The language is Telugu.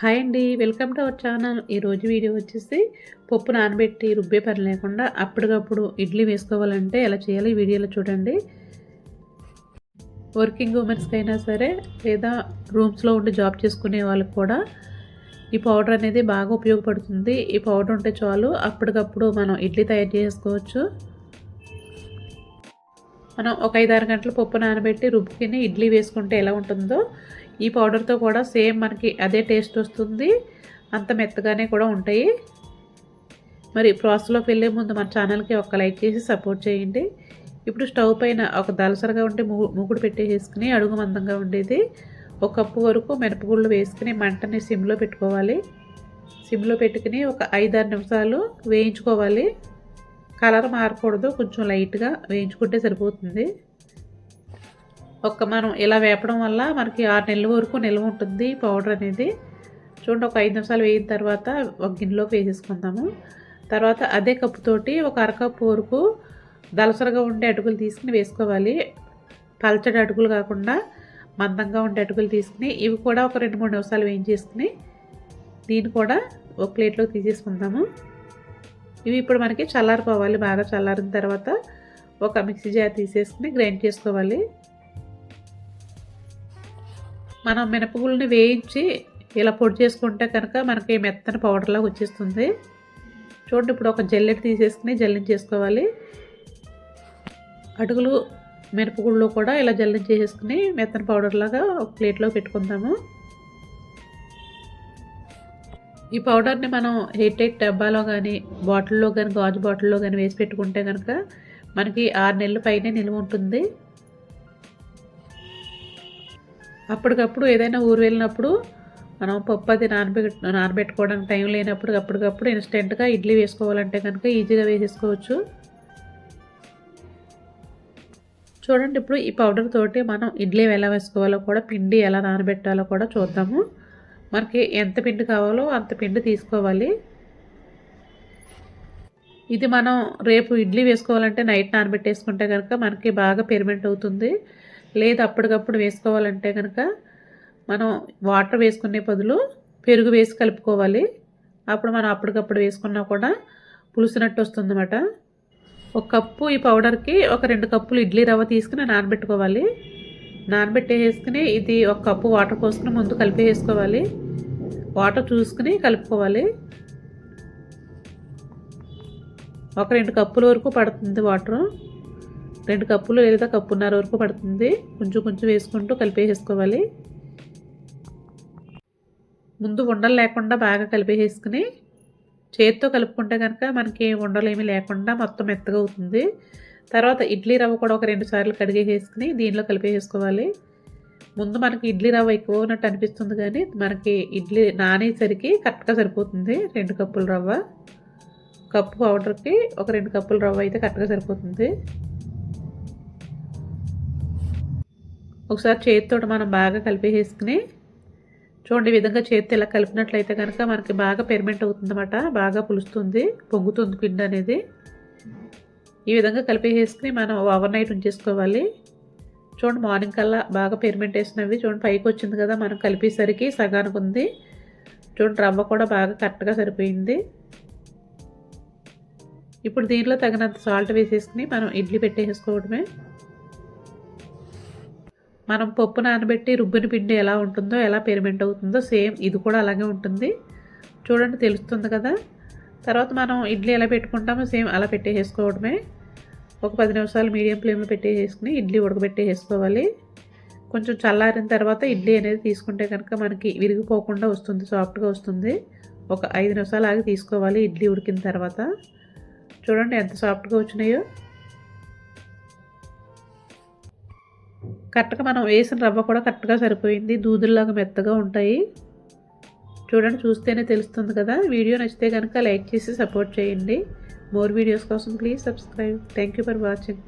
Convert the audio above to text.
హాయ్ అండి వెల్కమ్ టు అవర్ ఛానల్. ఈరోజు వీడియో వచ్చేసి పప్పు నానబెట్టి రుబ్బే పని లేకుండా అప్పటికప్పుడు ఇడ్లీ వేసుకోవాలంటే ఎలా చేయాలో ఈ వీడియోలో చూడండి. వర్కింగ్ ఉమెన్స్కి అయినా సరే లేదా రూమ్స్లో ఉండి జాబ్ చేసుకునే వాళ్ళకి కూడా ఈ పౌడర్ అనేది బాగా ఉపయోగపడుతుంది. ఈ పౌడర్ ఉంటే చాలు అప్పటికప్పుడు మనం ఇడ్లీ తయారు చేసుకోవచ్చు. మనం ఒక ఐదారు గంటలు పప్పు నానబెట్టి రుబ్బుకుని ఇడ్లీ వేసుకుంటే ఎలా ఉంటుందో ఈ పౌడర్తో కూడా సేమ్ మనకి అదే టేస్ట్ వస్తుంది. అంత మెత్తగానే కూడా ఉంటాయి. మరి ప్రాసెస్లోకి వెళ్ళే ముందు మన ఛానల్కి ఒక లైక్ చేసి సపోర్ట్ చేయండి. ఇప్పుడు స్టవ్ పైన ఒక దలసరగా ఉంటే మూగుడు పెట్టేసుకుని అడుగు మందంగా ఉండేది. ఒక కప్పు వరకు మినపగుళ్ళు వేసుకుని మంటని సిమ్లో పెట్టుకోవాలి. సిమ్లో పెట్టుకుని ఒక ఐదారు నిమిషాలు వేయించుకోవాలి. కలర్ మారకూడదు కొంచెం లైట్గా వేయించుకుంటే సరిపోతుంది. ఒక్క మనం ఇలా వేపడం వల్ల మనకి ఆరు నెలల వరకు నిల్వ ఉంటుంది పౌడర్ అనేది. చూడండి ఒక ఐదు నిమిషాలు వేయిన తర్వాత ఒక గిన్నెలోకి వేసేసుకుందాము. తర్వాత అదే కప్పుతోటి ఒక అరకప్పు వరకు దలసరగా ఉండే అటుకులు తీసుకుని వేసుకోవాలి. పల్చడి అటుకులు కాకుండా మందంగా ఉండే అటుకులు తీసుకుని ఇవి కూడా ఒక రెండు మూడు నిమిషాలు వేయించేసుకుని దీన్ని కూడా ఒక ప్లేట్లోకి తీసేసుకుందాము. ఇవి ఇప్పుడు మనకి చల్లారిపోవాలి బాగా చల్లారిన తర్వాత ఒక మిక్సీ జార్ తీసేసుకుని గ్రైండ్ చేసుకోవాలి. మనం మినపగుళ్ళని వేయించి ఇలా పొడి చేసుకుంటే కనుక మనకి మెత్తని పౌడర్లాగా వచ్చేస్తుంది. చూడండి ఇప్పుడు ఒక జల్లెట్ తీసేసుకుని జల్లించేసుకోవాలి అడుగులు మినపగుళ్ళు కూడా ఇలా జల్లించేసుకుని మెత్తని పౌడర్లాగా ఒక ప్లేట్లో పెట్టుకుందాము. ఈ పౌడర్ని మనం ఎయిట్ ఎయిట్ డబ్బాలో కానీ బాటిల్లో కానీ గాజు బాటిల్లో కానీ వేసి పెట్టుకుంటే కనుక మనకి ఆరు నెలల పైనే నిల్వ ఉంటుంది. అప్పటికప్పుడు ఏదైనా ఊరు వెళ్ళినప్పుడు మనం పప్పు అది నానబె నానబెట్టుకోవడానికి టైం లేనప్పుడు అప్పటికప్పుడు ఇన్స్టెంట్గా ఇడ్లీ వేసుకోవాలంటే కనుక ఈజీగా వేసేసుకోవచ్చు. చూడండి ఇప్పుడు ఈ పౌడర్ తోటి మనం ఇడ్లీ ఎలా వేసుకోవాలో కూడా పిండి ఎలా నానబెట్టాలో కూడా చూద్దాము. మనకి ఎంత పిండి కావాలో అంత పిండి తీసుకోవాలి. ఇది మనం రేపు ఇడ్లీ వేసుకోవాలంటే నైట్ నానబెట్టేసుకుంటే కనుక మనకి బాగా పెరిమెంట్ అవుతుంది. లేదు అప్పటికప్పుడు వేసుకోవాలంటే కనుక మనం వాటర్ వేసుకునే బదులు పెరుగు వేసి కలుపుకోవాలి. అప్పుడు మనం అప్పటికప్పుడు వేసుకున్నా కూడా పులుసునట్టు వస్తుందన్నమాట. ఒక కప్పు ఈ పౌడర్కి ఒక రెండు కప్పులు ఇడ్లీ రవ్వ తీసుకుని నానబెట్టుకోవాలి. నానబెట్టేసుకుని ఇది ఒక కప్పు వాటర్ పోసుకుని ముందు కలిపేసుకోవాలి. వాటర్ చూసుకుని కలుపుకోవాలి. ఒక రెండు కప్పుల వరకు పడుతుంది వాటర్. రెండు కప్పులు లేదా కప్పున్నర వరకు పడుతుంది. కొంచెం కొంచెం వేసుకుంటూ కలిపేసుకోవాలి ముందు ఉండలు లేకుండా బాగా కలిపేసుకుని చేతితో కలుపుకుంటే కనుక మనకి ఉండలు ఏమీ లేకుండా మొత్తం మెత్తగా అవుతుంది. తర్వాత ఇడ్లీ రవ్వ కూడా ఒక రెండు సార్లు కడిగేసుకుని దీనిలో కలిపేసుకోవాలి ముందు మనకి ఇడ్లీ రవ్వ ఎక్కువ ఉన్నట్టు అనిపిస్తుంది కానీ మనకి ఇడ్లీ నానేసరికి కరెక్ట్గా సరిపోతుంది రెండు కప్పుల రవ్వ. కప్పు పౌడర్కి ఒక రెండు కప్పుల రవ్వ అయితే కరెక్ట్గా సరిపోతుంది. ఒకసారి చేతితో మనం బాగా కలిపేసేసుకుని చూడండి ఈ విధంగా చేతితో ఇలా కలిపినట్లయితే కనుక మనకి బాగా పెరిమెంట్ అవుతుందన్నమాట బాగా పులుస్తుంది పొంగుతుంది పిండి అనేది. ఈ విధంగా కలిపేసుకుని మనం ఓవర్ నైట్ ఉంచేసుకోవాలి. చూడండి మార్నింగ్ కల్లా బాగా పెరిమెంట్ వేసినవి చూడండి పైకి వచ్చింది కదా మనం కలిపేసరికి సగానికి ఉంది. చూడండి రవ్వ కూడా బాగా కరెక్ట్గా సరిపోయింది. ఇప్పుడు దీనిలో తగినంత సాల్ట్ వేసేసుకుని మనం ఇడ్లీ పెట్టేసుకోవడమే. మనం పప్పు నానబెట్టి రుబ్బిన పిండి ఎలా ఉంటుందో ఎలా పెరిమెంట్ అవుతుందో సేమ్ ఇది కూడా అలాగే ఉంటుంది. చూడండి తెలుస్తుంది కదా. తర్వాత మనం ఇడ్లీ ఎలా పెట్టుకుంటామో సేమ్ అలా పెట్టేసుకోవడమే ఒక పది నిమిషాలు మీడియం ఫ్లేమ్లో పెట్టేసుకుని ఇడ్లీ ఉడకబెట్టేసుకోవాలి కొంచెం చల్లారిన తర్వాత ఇడ్లీ అనేది తీసుకుంటే కనుక మనకి విరిగిపోకుండా వస్తుంది సాఫ్ట్గా వస్తుంది. ఒక ఐదు నిమిషాలు ఆగి తీసుకోవాలి ఇడ్లీ ఉడికిన తర్వాత. చూడండి ఎంత సాఫ్ట్గా వచ్చినాయో. కరెక్ట్గా మనం వేసిన రవ్వ కూడా కరెక్ట్గా సరిపోయింది. దూదుల్లాగా మెత్తగా ఉంటాయి. చూడండి చూస్తేనే తెలుస్తుంది కదా. వీడియో నచ్చితే కనుక లైక్ చేసి సపోర్ట్ చేయండి. మోర్ వీడియోస్ కోసం please subscribe. Thank you for watching.